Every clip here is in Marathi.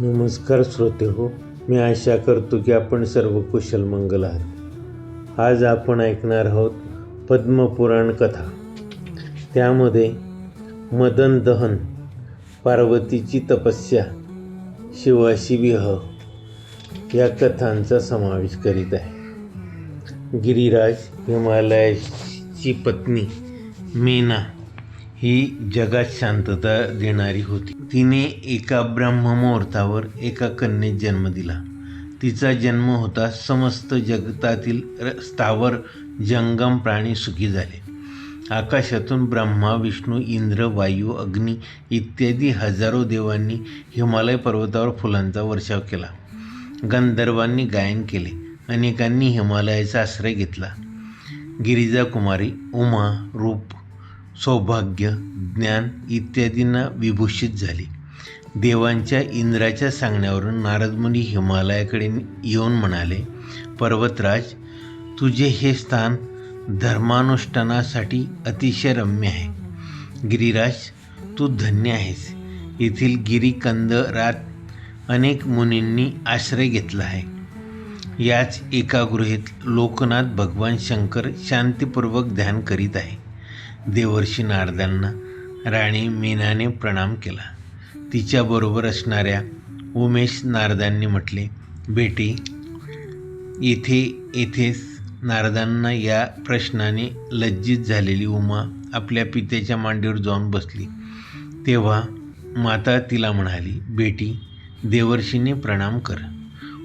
नमस्कार श्रोते हो. मी आशा करतो की आपण सर्व कुशल मंगल आहात. आज आपण ऐकणार आहोत पद्मपुराण कथा. त्यामध्ये मदन दहन पार्वतीची तपस्या शिवाशी विह या कथांचा समावेश करीत आहे. गिरिराज हिमालयाची पत्नी मीना ही जगात शांतता देणारी होती. तिने एका ब्रह्ममुहूर्तावर एका कन्येत जन्म दिला. तिचा जन्म होता समस्त जगतातील र- स्थावर जंगम प्राणी सुखी झाले. आकाशातून ब्रह्मा विष्णू इंद्र वायू अग्नी इत्यादी हजारो देवांनी हिमालय पर्वतावर फुलांचा वर्षाव केला. गंधर्वांनी गायन केले. अनेकांनी हिमालयाचा आश्रय घेतला. गिरिजा कुमारी उमा रूप सौभाग्य ज्ञान इत्यादींना विभूषित झाली. देवांच्या इंद्राच्या सांगण्यावरून नारदमुनी हिमालयाकडे येऊन म्हणाले पर्वतराज तुझे हे स्थान धर्मानुष्ठानासाठी अतिशय रम्य आहे. गिरिराज तू धन्य आहेस. येथील गिरीकंदरात अनेक मुनींनी आश्रय घेतला आहे. याच एका गृहीत लोकनाथ भगवान शंकर शांतीपूर्वक ध्यान करीत आहे. देवर्षी नारदांना राणी मीनाने प्रणाम केला. तिच्याबरोबर असणाऱ्या उमेश नारदांनी म्हटले बेटी येथे येथेच नारदांना या प्रश्नाने लज्जित झालेली उमा आपल्या पित्याच्या मांडीवर जाऊन बसली. तेव्हा माता तिला म्हणाली बेटी देवर्षीने प्रणाम कर.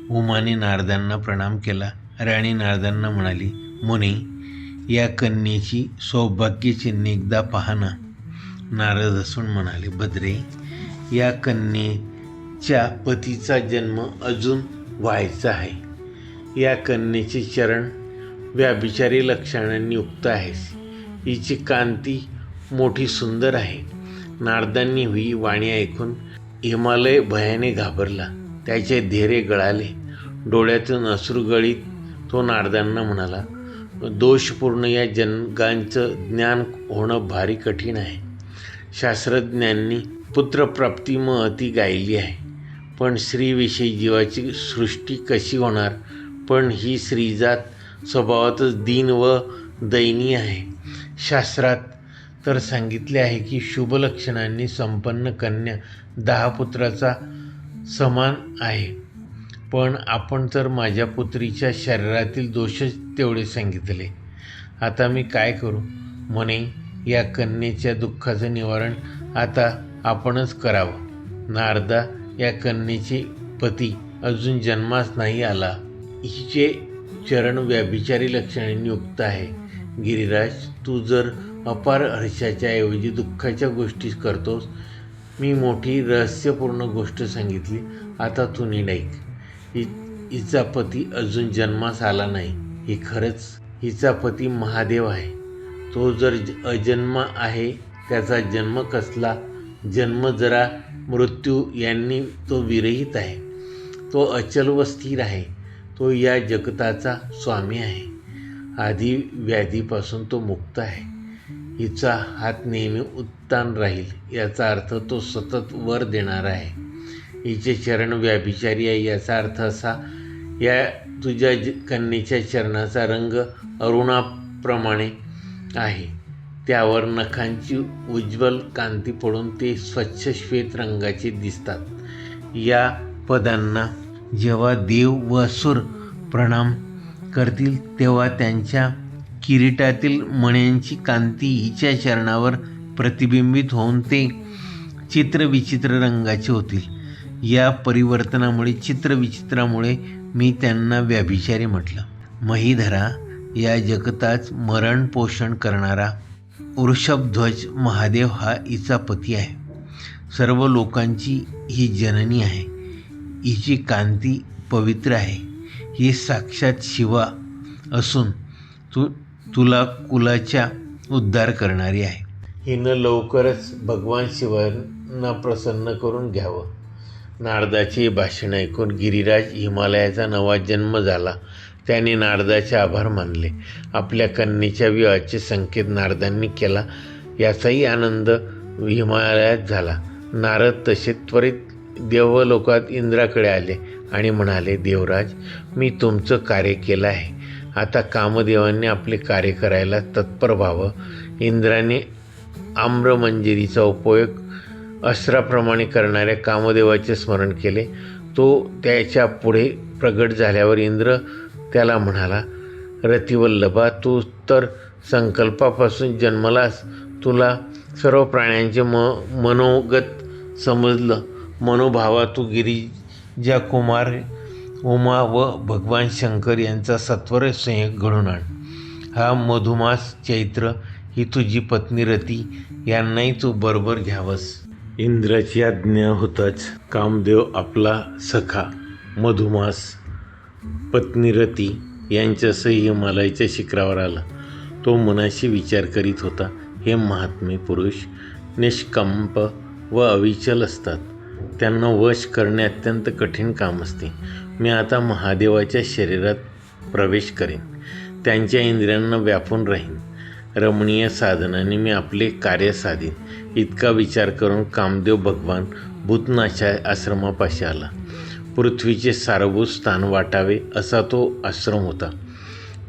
उमाने नारदांना प्रणाम केला. राणी नारदांना म्हणाली मुनी या कन्येची सौभाग्य निगदा पाहणं. नारद असून म्हणाले भद्रे या कन्येच्या पतीचा जन्म अजून व्हायचा आहे. या कन्येचे चरण व्याभिचारी लक्षणांनी युक्त आहेस हिची कांती मोठी सुंदर आहे. नारदांनी ही वाणी ऐकून हिमालय भयाने घाबरला. त्याचे धैर्य गळाले. डोळ्यातून अश्रू गळीत तो नारदांना म्हणाला दोषपूर्ण या जनगांचं ज्ञान होणं भारी कठीण आहे. शास्त्रज्ञांनी पुत्रप्राप्ती महती गायली आहे. पण स्त्रीविषयी जीवाची सृष्टी कशी होणार? पण ही स्त्रीजात स्वभावातच दीन व दयनीय आहे. शास्त्रात तर सांगितले आहे की शुभ लक्षणांनी संपन्न कन्या दहा पुत्राचा समान आहे. पण आपण तर माझ्या पुत्रीच्या शरीरातील दोषच तेवढे सांगितले. आता मी काय करू? म्हणे या कन्येच्या दुःखाचं निवारण आता आपणच करावं. नारदा या कन्येचे पती अजून जन्मास नाही आला. हिचे चरण व्याभिचारी लक्षणांनी युक्त आहे. गिरिराज तू जर अपार हर्षाच्या ऐवजी दुःखाच्या गोष्टी करतोस मी मोठी रहस्यपूर्ण गोष्ट सांगितली आता तू निडाईक हि हिचा पती अजून जन्मास आला नाही. ही खरंच हिचा पती महादेव आहे. तो जर ज- अजन्मा आहे त्याचा जन्म कसला? जन्म जरा मृत्यू यांनी तो विरहित आहे. तो अचल व स्थिर आहे. तो या जगताचा स्वामी आहे. आधी व्याधीपासून तो मुक्त आहे. हिचा हात नेहमी उत्तान राहील याचा अर्थ तो सतत वर देणार आहे. हिचे चरण व्याभिचारी आहे याचा अर्थ असा या तुझ्या ज- कन्येच्या चरणाचा रंग अरुणाप्रमाणे आहे. त्यावर नखांची उज्ज्वल कांती पडून ते स्वच्छ श्वेत रंगाचे दिसतात. या पदांना जेव्हा देव व असुर प्रणाम करतील तेव्हा त्यांच्या किरीटातील मण्यांची कांती हिच्या चरणावर प्रतिबिंबित होऊन ते चित्रविचित्र रंगाचे होतील. या परिवर्तनामुळे चित्रविचित्रामुळे मी त्यांना व्याभिचारी म्हटलं. महीधरा या जगताच मरण पोषण करणारा वृषभध्वज महादेव हा हिचा पती आहे. सर्व लोकांची ही जननी आहे. हिची कांती पवित्र आहे. ही साक्षात शिवा असून तू तुला कुलाच्या उद्धार करणारी आहे. हिनं लवकरच भगवान शिवांना प्रसन्न करून घ्यावं. नारदाचे भाषण ऐकून गिरिराज हिमालयाचा नवा जन्म झाला. त्याने नारदाचे आभार मानले. आपल्या कन्येच्या विवाहाचे संकेत नारदांनी केला. याचाही आनंद हिमालयात झाला. नारद तसे त्वरित देवलोकात इंद्राकडे आले आणि म्हणाले देवराज मी तुमचं कार्य केलं आहे. आता कामदेवांनी आपले कार्य करायला तत्पर व्हावं. इंद्राने आम्रमंजिरीचा उपयोग अस्त्राप्रमाणे करणाऱ्या कामदेवाचे स्मरण केले. तो त्याच्या पुढे प्रगट झाल्यावर इंद्र त्याला म्हणाला रतिवल्लभा तू तर संकल्पापासून जन्मलास. तुला सर्व प्राण्यांचे म मनोगत समजलं. मनोभावा तू गिरिजा कुमार उमा व भगवान शंकर यांचा सत्वर संयोग घडून आण. हा मधुमास चैत्र ही तुझी पत्नी रती. यांनाही तू बरोबर घ्यावंस. इंद्राची आज्ञा होताच कामदेव आपला सखा मधुमास पत्नी रती यांच्यासह हिमालयाच्या शिखरावर आला. तो मनाशी विचार करीत होता हे महात्मे पुरुष निष्कंप व अविचल असतात. त्यांना वश करणे अत्यंत कठीण काम असते. मी आता महादेवाच्या शरीरात प्रवेश करेन. त्यांच्या इंद्रियांना व्यापून राहीन. रमणीय साधनाने मी आपले कार्य साधीन. इतका विचार करून कामदेव भगवान भूतनाशा आश्रमापाशी आला. पृथ्वीचे सारभूत स्थान वाटावे असा तो आश्रम होता.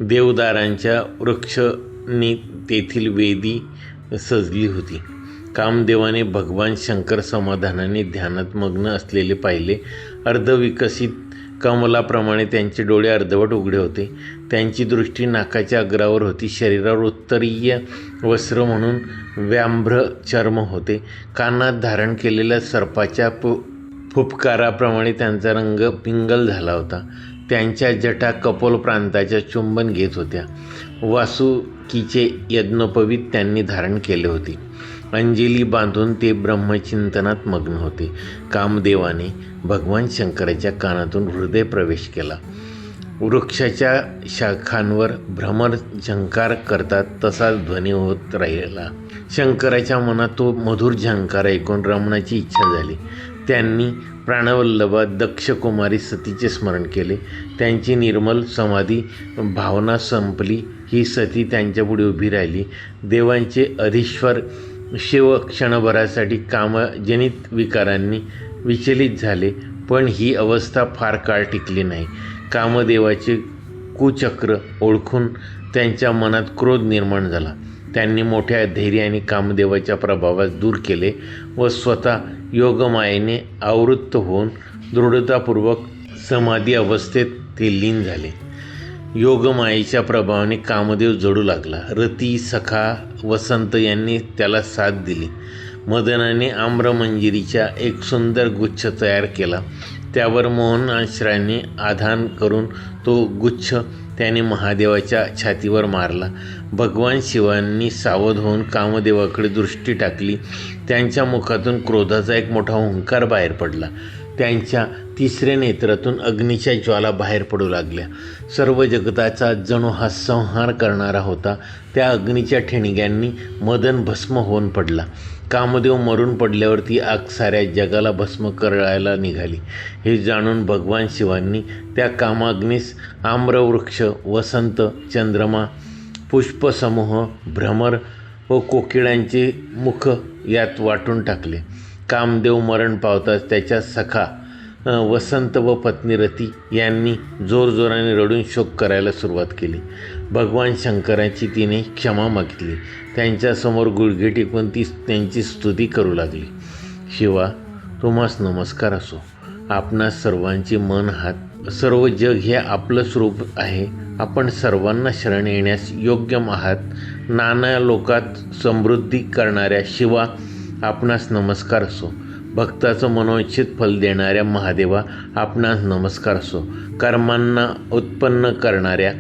देवदारांच्या वृक्षनी तेथील वेदी सजली होती. कामदेवाने भगवान शंकर समाधानाने ध्यानात मग्न असलेले पाहिले. अर्धविकसित कमलाप्रमाणे त्यांचे डोळे अर्धवट उघडे होते. त्यांची दृष्टी नाकाच्या अग्रावर होती. शरीरावर उत्तरीय वस्त्र म्हणून व्याम्भ्र चर्म होते. कानात धारण केलेल्या सर्पाच्या पु फुपकाराप्रमाणे त्यांचा रंग पिंगल झाला होता. त्यांच्या जटा कपोल प्रांताच्या चुंबन घेत होत्या. वासुकीचे यज्ञोपवीत त्यांनी धारण केले होते. अंजली बांधून ते ब्रह्मचिंतनात मग्न होते. कामदेवाने भगवान शंकराच्या कानातून हृदय प्रवेश केला. वृक्षाच्या शाखांवर भ्रमर झंकार करतात तसाच ध्वनी होत राहिला. शंकराच्या मनात तो मधुर झंकार ऐकून रमणाची इच्छा झाली. त्यांनी प्राणवल्लभा दक्षकुमारी सतीचे स्मरण केले. त्यांची निर्मल समाधी भावना संपली. ही सती त्यांच्यापुढे उभी राहिली. देवांचे अधीश्वर शिव क्षणभरासाठी कामजनित विकारांनी विचलित झाले पण ही अवस्था फार काळ टिकली नाही. कामदेवाचे कुचक्र ओळखून त्यांच्या मनात क्रोध निर्माण झाला. त्यांनी मोठ्या धैर्याने कामदेवाच्या प्रभावास दूर केले व स्वतः योगमायेने आवृत्त होऊन दृढतापूर्वक समाधी अवस्थेत ते लीन झाले. योगमायेच्या प्रभावाने कामदेव जडू लागला. रती सखा वसंत यांनी त्याला साथ दिली. मदनाने आम्रमंजिरीच्या एक सुंदर गुच्छ तयार केला. त्यावर मोहन मोहनाश्राने आधान करून तो गुच्छ त्याने महादेवाच्या छातीवर मारला. भगवान शिवांनी सावध होऊन कामदेवाकडे दृष्टी टाकली. त्यांच्या मुखातून क्रोधाचा एक मोठा हुंकार बाहेर पडला. त्यांच्या तिसऱ्या नेत्रातून अग्नीच्या ज्वाला बाहेर पडू लागल्या. सर्व जगताचा जणू हा संहार करणारा होता. त्या अग्नीच्या ठिणग्यांनी मदन भस्म होऊन पडला. कामदेव मरून पडल्यावर ती आग साऱ्या जगाला भस्म करायला निघाली. हे जाणून भगवान शिवांनी त्या कामाग्नीस आम्रवृक्ष वसंत चंद्रमा पुष्पसमूह भ्रमर व कोकिळांचे मुख यात वाटून टाकले. कामदेव मरण पावताच त्याच्या सखा वसंत व पत्नी रती यांनी जोरजोराने रडून शोक करायला सुरुवात केली. भगवान शंकराची तिने क्षमा मागितली. त्यांच्यासमोर गुडघे टेकून ती त्यांची स्तुती करू लागली. शिवा तुम्हास नमस्कार असो. आपणास सर्वांची मन हात सर्व जग हे आपलं स्वरूप आहे. आपण सर्वांना शरण येण्यास योग्य आहात नाना लोकात समृद्धी करणाऱ्या शिवा आपणास नमस्कार असो. भक्ताचं मनोच्छित फल देणाऱ्या महादेवा आपणास नमस्कार असो. कर्मांना उत्पन्न करणाऱ्या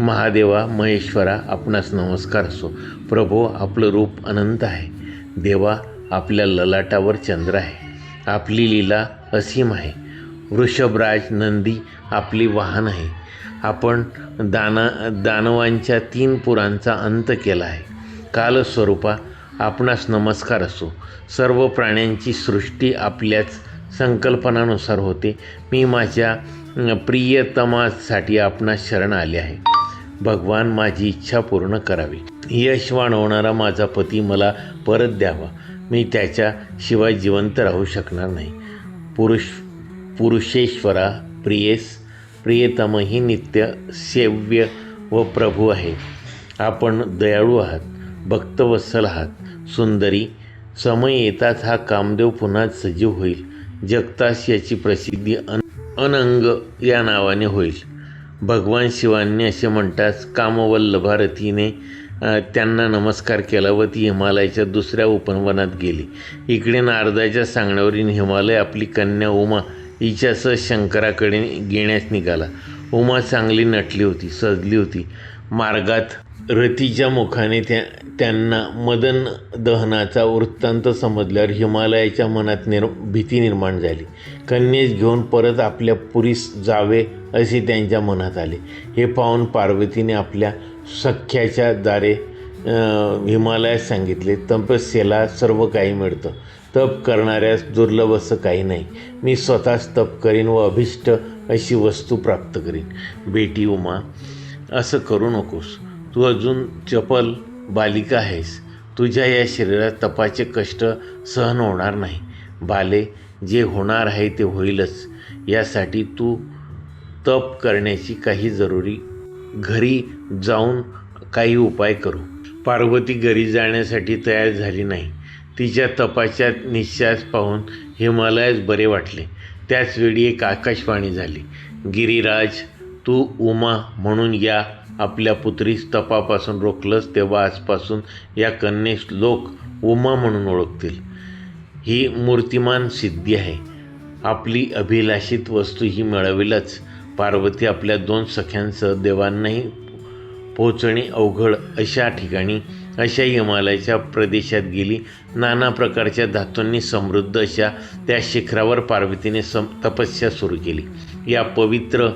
महादेवा महेश्वरा आपणास नमस्कार असो. प्रभो आपलं रूप अनंत आहे. देवा आपल्या ललाटावर चंद्र आहे. आपली लीला असीम आहे. वृषभराज नंदी आपली वाहन आहे. आपण दाना दानवांच्या तीन पुरांचा अंत केला आहे. कालस्वरूपा आपणास नमस्कार असो. सर्व प्राण्यांची सृष्टी आपल्याच संकल्पनानुसार होते. मी माझ्या प्रियतमासाठी आपणास शरण आले आहे. भगवान माझी इच्छा पूर्ण करावी. यश वाढवणारा माझा पती मला परत द्यावा. मी त्याच्याशिवाय जिवंत राहू शकणार नाही. पुरुष पुरुषेश्वरा प्रियेस प्रियतमही नित्य सेव्य व प्रभू आहे. आपण दयाळू आहात भक्तवत्सल आहात. सुंदरी समय येताच हा कामदेव पुन्हा सजीव होईल. जगतास याची प्रसिद्धी अन अनंग या नावाने होईल. भगवान शिवांनी असे म्हणताच कामवल्लभारतीने त्यांना नमस्कार केला व ती हिमालयाच्या दुसऱ्या उपनवनात गेली. इकडे नारदाच्या सांगण्यावरील हिमालय आपली कन्या उमा हिच्यासह शंकराकडे घेण्यास निघाला. उमा चांगली नटली होती सजली होती. मार्गात रतीच्या मुखाने त्या त्यांना मदन दहनाचा वृत्तांत समजल्यावर हिमालयाच्या मनात निर् भीती निर्माण झाली. कन्येस घेऊन परत आपल्या पुरीस जावे असे त्यांच्या मनात आले. हे पाहून पार्वतीने आपल्या सख्याच्या दारे हिमालयात सांगितले तपस्येला सर्व काही मिळतं. तप करणाऱ्यास दुर्लभ असं काही नाही. मी स्वतःच तप करीन व अभिष्ट अशी वस्तू प्राप्त करीन. बेटी उमा असं करू नकोस. तू अजून चपल बालिका आहेस. तुझ्या या शरीरात तपाचे कष्ट सहन होणार नाही. बाले जे होणार आहे ते होईलच. यासाठी तू तप करण्याची काही जरुरी घरी जाऊन काही उपाय करू. पार्वती घरी जाण्यासाठी तयार झाली नाही. तिच्या तपाच्या निश्चास पाहून हिमालयास बरे वाटले. त्याचवेळी एक आकाशवाणी झाली. गिरिराज तू उमा म्हणून या आपल्या पुत्रीस तपापासून रोखलंस तेव्हा आजपासून या कन्येस लोक उमा म्हणून ओळखतील. ही मूर्तिमान सिद्धी आहे. आपली अभिलाषित वस्तू ही मिळविलच. पार्वती आपल्या दोन सख्यांसह देवांनाही पोचणे अवघड अशा ठिकाणी अशा हिमालयाच्या प्रदेशात गेली. नाना प्रकारच्या धातूंनी समृद्ध अशा त्या शिखरावर पार्वतीने सम तपस्या सुरू केली. या पवित्र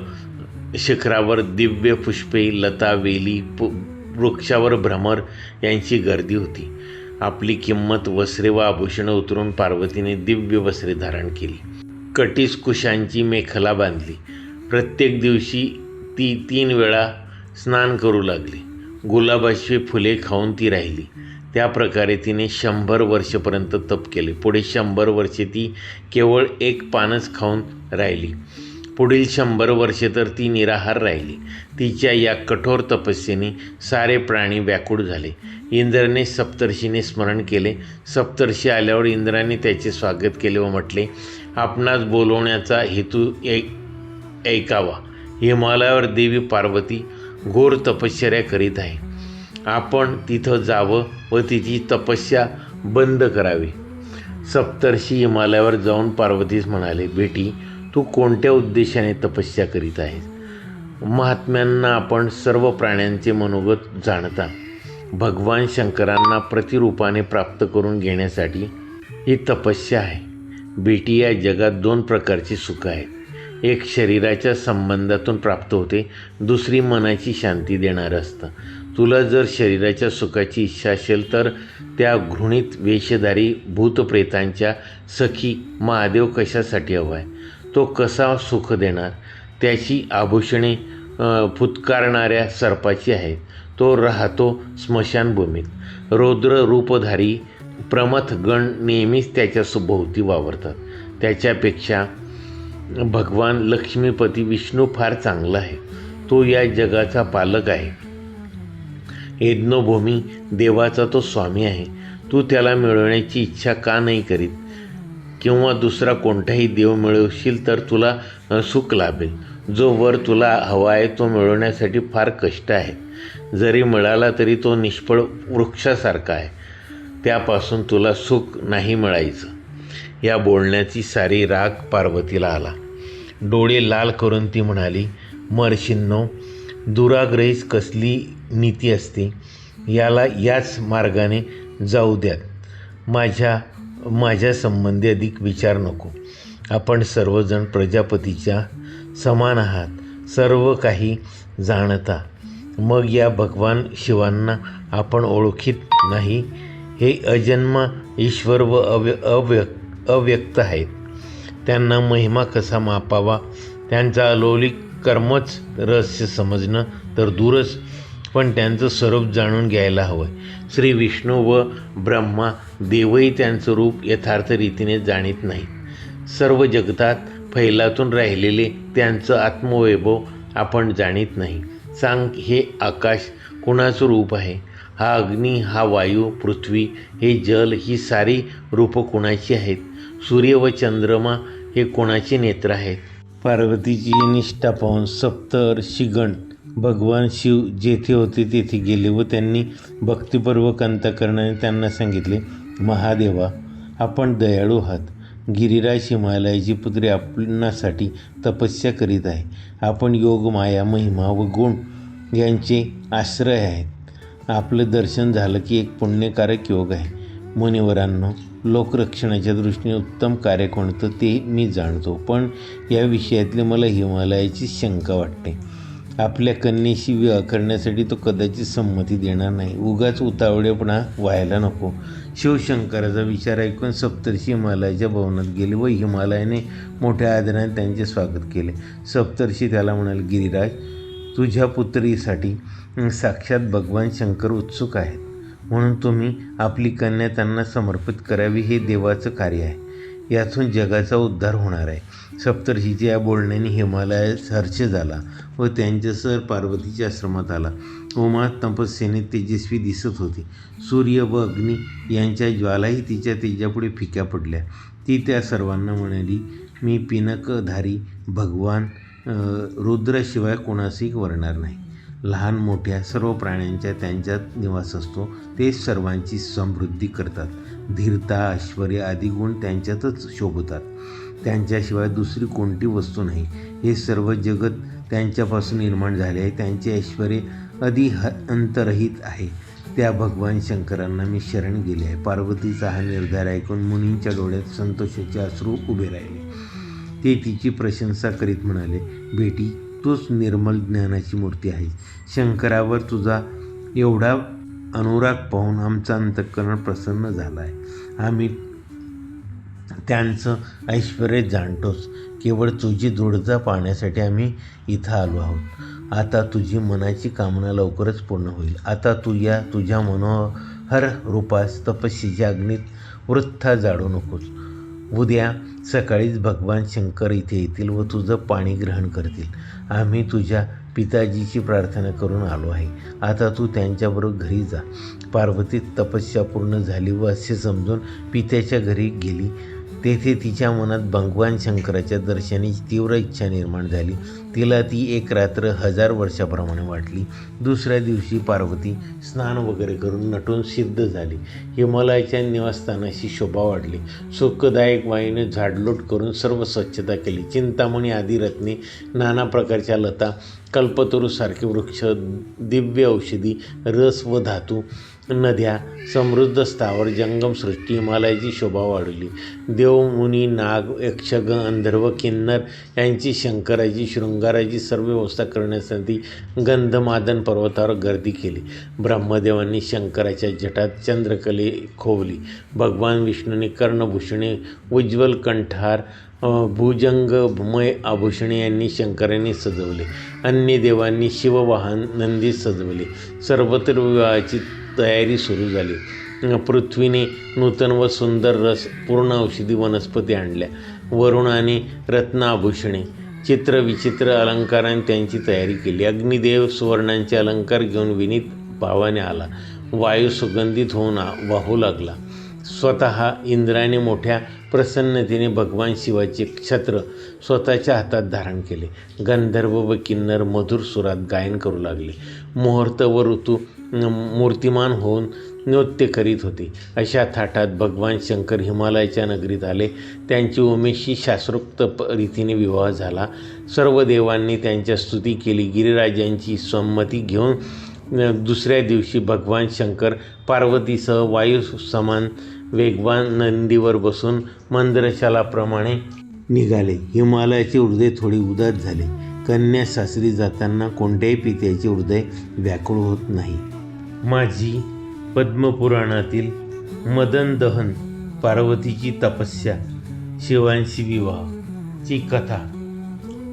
शिखरावर दिव्य पुष्पे लता वेली पु वृक्षावर भ्रमर यांची गर्दी होती. आपली किंमत वस्त्रे व आभूषणं उतरून पार्वतीने दिव्य वस्त्रे धारण केली. कटीस कुशांची मेखला बांधली. प्रत्येक दिवशी ती तीन वेळा स्नान करू लागली. गुलाबाची फुले खाऊन ती राहिली. त्या प्रकारे तिने शंभर वर्षपर्यंत तप केले. पुढे शंभर वर्षे ती केवळ एक पानच खाऊन राहिली. पुढील शंभर वर्षे तर ती निराहार राहिली. तिच्या या कठोर तपस्येने सारे प्राणी व्याकुळ झाले. इंद्राने सप्तर्षीने स्मरण केले. सप्तर्षी आल्यावर इंद्राने त्याचे स्वागत केले व म्हटले आपणास बोलवण्याचा हेतू ऐकावा. हिमालयावर देवी पार्वती घोर तपश्चर्या करीत आहे. आपण तिथं जावं व तिची तपस्या बंद करावी. सप्तर्षी हिमालयावर जाऊन पार्वतीस म्हणाले बेटी तू कोणत्या उद्देशाने तपस्या करीत आहेस? महात्म्यांना आपण सर्व प्राण्यांचे मनोगत जाणता भगवान शंकरांना प्रतिरूपाने प्राप्त करून घेण्यासाठी ही तपस्या आहे. बेटी या जगात दोन प्रकारची सुखं आहेत. एक शरीराच्या संबंधातून प्राप्त होते दुसरी मनाची शांती देणारं असतं. तुला जर शरीराच्या सुखाची इच्छा असेल तर त्या घृणित वेशधारी भूतप्रेतांच्या सखी महादेव कशासाठी हवा आहे? तो कसा सुख देणार? त्याची आभूषणे फुतकारणाऱ्या सर्पाची आहेत. तो राहतो स्मशानभूमीत. रौद्र रूपधारी प्रमथ गण नेहमीच त्याच्या सुभोवती वावरतात. त्याच्यापेक्षा भगवान लक्ष्मीपती विष्णू फार चांगला आहे. तो या जगाचा पालक आहे. यज्ञभूमी देवाचा तो स्वामी आहे. तू त्याला मिळवण्याची इच्छा का नाही करीत? किंवा दुसरा कोणताही देव मिळवशील तर तुला सुख लाभेल. जो वर तुला हवा आहे तो मिळवण्यासाठी फार कष्ट आहे. जरी मिळाला तरी तो निष्फळ वृक्षासारखा आहे. त्यापासून तुला सुख नाही मिळायचं. या बोलण्याची सारी राग पार्वतीला आला. डोळे लाल करून ती म्हणाली महर्षींनो दुराग्रहीच कसली नीती असते? याला याच मार्गाने जाऊ द्यात. माझ्या माझ्या संबंधी अधिक विचार नको. आपण सर्वजण प्रजापतीच्या समान आहात. सर्व काही जाणता. मग या भगवान शिवांना आपण ओळखीत नाही. हे अजन्मा ईश्वर व अव्य अव्यक अव्यक्त आहेत. त्यांना महिमा कसा मापावा? त्यांचा अलौलिक कर्मच रहस्य समजणं तर दूरच. पण त्यांचं स्वरूप जाणून घ्यायला हवं. श्री विष्णू व ब्रह्मा देवही त्यांचं रूप यथार्थ रीतीने जाणीत नाहीत. सर्व जगतात फैलातून राहिलेले त्यांचं आत्मवैभव आपण जाणीत नाही. सांग हे आकाश कुणाचं रूप आहे? हा अग्नी हा वायू पृथ्वी हे जल ही सारी रूपं कुणाची आहेत? सूर्य व चंद्रमा हे कोणाचे नेत्र आहेत? पार्वतीची निष्ठा पाहून शिगण भगवान शिव जेथे होते तेथे गेले व त्यांनी भक्तिपूर्वक अंतकरणाने त्यांना सांगितले महादेवा आपण दयाळू आहात. गिरिराज हिमालयाची पुत्री आपणासाठी तपस्या करीत आहे. आपण योग माया महिमा व गुण यांचे आश्रय आहेत. आपलं दर्शन झालं की एक पुण्यकारक योग आहे. मुनिवरांनो लोकरक्षणाच्या दृष्टीने उत्तम कार्य कोणतं ते मी जाणतो पण या विषयातले मला हिमालयाची शंका वाटते. आपल्या कन्येशी विवाह करण्यासाठी तो कदाचित संमती देणार नाही. उगाच उतावळेपणा व्हायला नको. शिवशंकराचा विचार ऐकून सप्तर्षी हिमालयाच्या भवनात गेले व हिमालयाने मोठ्या आदराने त्यांचे स्वागत केले. सप्तर्षी त्याला म्हणाले गिरिराज तुझ्या पुत्रीसाठी साक्षात भगवान शंकर उत्सुक आहेत. म्हणून तुम्ही आपली कन्या त्यांना समर्पित करावी हे देवाचं कार्य आहे. यातून जगाचा उद्धार होणार आहे. सप्तर्षीच्या या बोलण्याने हिमालयास हर्ष झाला व त्यांच्यासह पार्वतीच्या आश्रमात आला. उमा तपस्येने तेजस्वी दिसत होती. सूर्य व अग्नी यांच्या ज्वालाही तिच्या तेजापुढे फिक्या पडल्या. ती त्या सर्वांना म्हणाली मी पिनकधारी भगवान रुद्राशिवाय कोणासही वरणार नाही. लहान मोठ्या सर्व प्राण्यांच्या त्यांच्यात निवास असतो. ते सर्वांची समृद्धी करतात. धीरता ऐश्वर्य आदी गुण त्यांच्यातच शोभतात. त्यांच्याशिवाय दुसरी कोणती वस्तू नाही. हे सर्व जगत त्यांच्यापासून निर्माण झाले आहे. त्यांचे ऐश्वर अधि ह अंतरहित आहे. त्या भगवान शंकरांना मी शरण गेले आहे. पार्वतीचा हा निर्धार ऐकून मुनींच्या डोळ्यात संतोषाचे अश्रू उभे राहिले. ते तिची प्रशंसा करीत म्हणाले बेटी तूच निर्मल ज्ञानाची मूर्ती आहे शंकरावर तुझा एवढा अनुराग पाहून आमचा अंतःकरण प्रसन्न झाला आहे आम्ही त्यांचं ऐश्वर जाणतोच. केवळ तुझी दृढता पाहण्यासाठी आम्ही इथं आलो आहोत. आता तुझी मनाची कामना लवकरच पूर्ण होईल. आता तू या तुझ्या मनोहर रूपास तपस्वीच्या अग्नीत वृत्था जाडू नकोस. उद्या सकाळीच भगवान शंकर इथे येतील व तुझं पाणी ग्रहण करतील. आम्ही तुझ्या पिताजीची प्रार्थना करून आलो आहे. आता तू त्यांच्याबरोबर घरी जा. पार्वती तपस्या पूर्ण झाली व असे समजून पित्याच्या घरी गेली. तेथे तिच्या मनात भगवान शंकराच्या दर्शनाची तीव्र इच्छा निर्माण झाली. तिला ती एक रात्र हजार वर्षाप्रमाणे वाटली. दुसऱ्या दिवशी पार्वती स्नान वगैरे करून नटून सिद्ध झाली. हिमालयाच्या निवासस्थानाशी शोभा वाढली. सुखदायक वायूने झाडलोट करून सर्व स्वच्छता केली. चिंतामणी आदी रत्ने नाना प्रकारच्या लता कल्पतरूसारखे वृक्ष दिव्य औषधी रस व धातू नद्या समृद्ध स्थावर जंगम सृष्टी हिमालयाची शोभा वाढली. देव मुनी नाग यक्षग अंधर्व किन्नर यांची शंकराची शृंग शृंगाराची सर्व व्यवस्था करण्यासाठी गंधमादन पर्वतावर गर्दी केली. ब्रह्मदेवांनी शंकराच्या जटात चंद्रकले खोवली. भगवान विष्णूने कर्णभूषणे उज्ज्वल कंठार भुजंग भुजंगमय आभूषणे यांनी शंकराने सजवले. अन्य देवांनी शिववाहन नंदी सजवले. सर्वत्र विवाहाची तयारी सुरू झाली. पृथ्वीने नूतन व सुंदर रस पूर्ण औषधी वनस्पती आणल्या. वरुणाने रत्नाभूषणे चित्रविचित्र अलंकाराने त्यांची तयारी केली. अग्निदेव सुवर्णांचे अलंकार घेऊन विनीत भावाने आला. वायू सुगंधित होऊन वाहू लागला. स्वतः इंद्राने मोठ्या प्रसन्नतेने भगवान शिवाचे छत्र स्वतःच्या हातात धारण केले. गंधर्व व किन्नर मधुर सुरात गायन करू लागले. मुहूर्त व ऋतू मूर्तिमान होऊन नृत्य करीत होते. अशा थाटात भगवान शंकर हिमालयाच्या नगरीत आले. त्यांची उमेशी शास्त्रोक्त रीतीने विवाह झाला. सर्व देवांनी त्यांच्या स्तुती केली. गिरिराजांची संमती घेऊन दुसऱ्या दिवशी भगवान शंकर पार्वतीसह वायू समान वेगवान नंदीवर बसून मंद्रशालाप्रमाणे निघाले. हिमालयाचे हृदय थोडे उदास झाले. कन्या सासरी जाताना कोणत्याही पित्याचे हृदय व्याकुळ होत नाही. माझी पद्मपुराणातील मदन दहन पार्वतीची तपस्या शिवांशी विवाह ची कथा.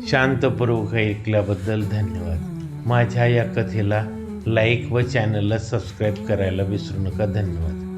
शांतपूर्वक ऐकल्याबद्दल धन्यवाद. माझ्या या कथेला लाईक व चॅनलला सबस्क्राईब करायला विसरू नका. धन्यवाद.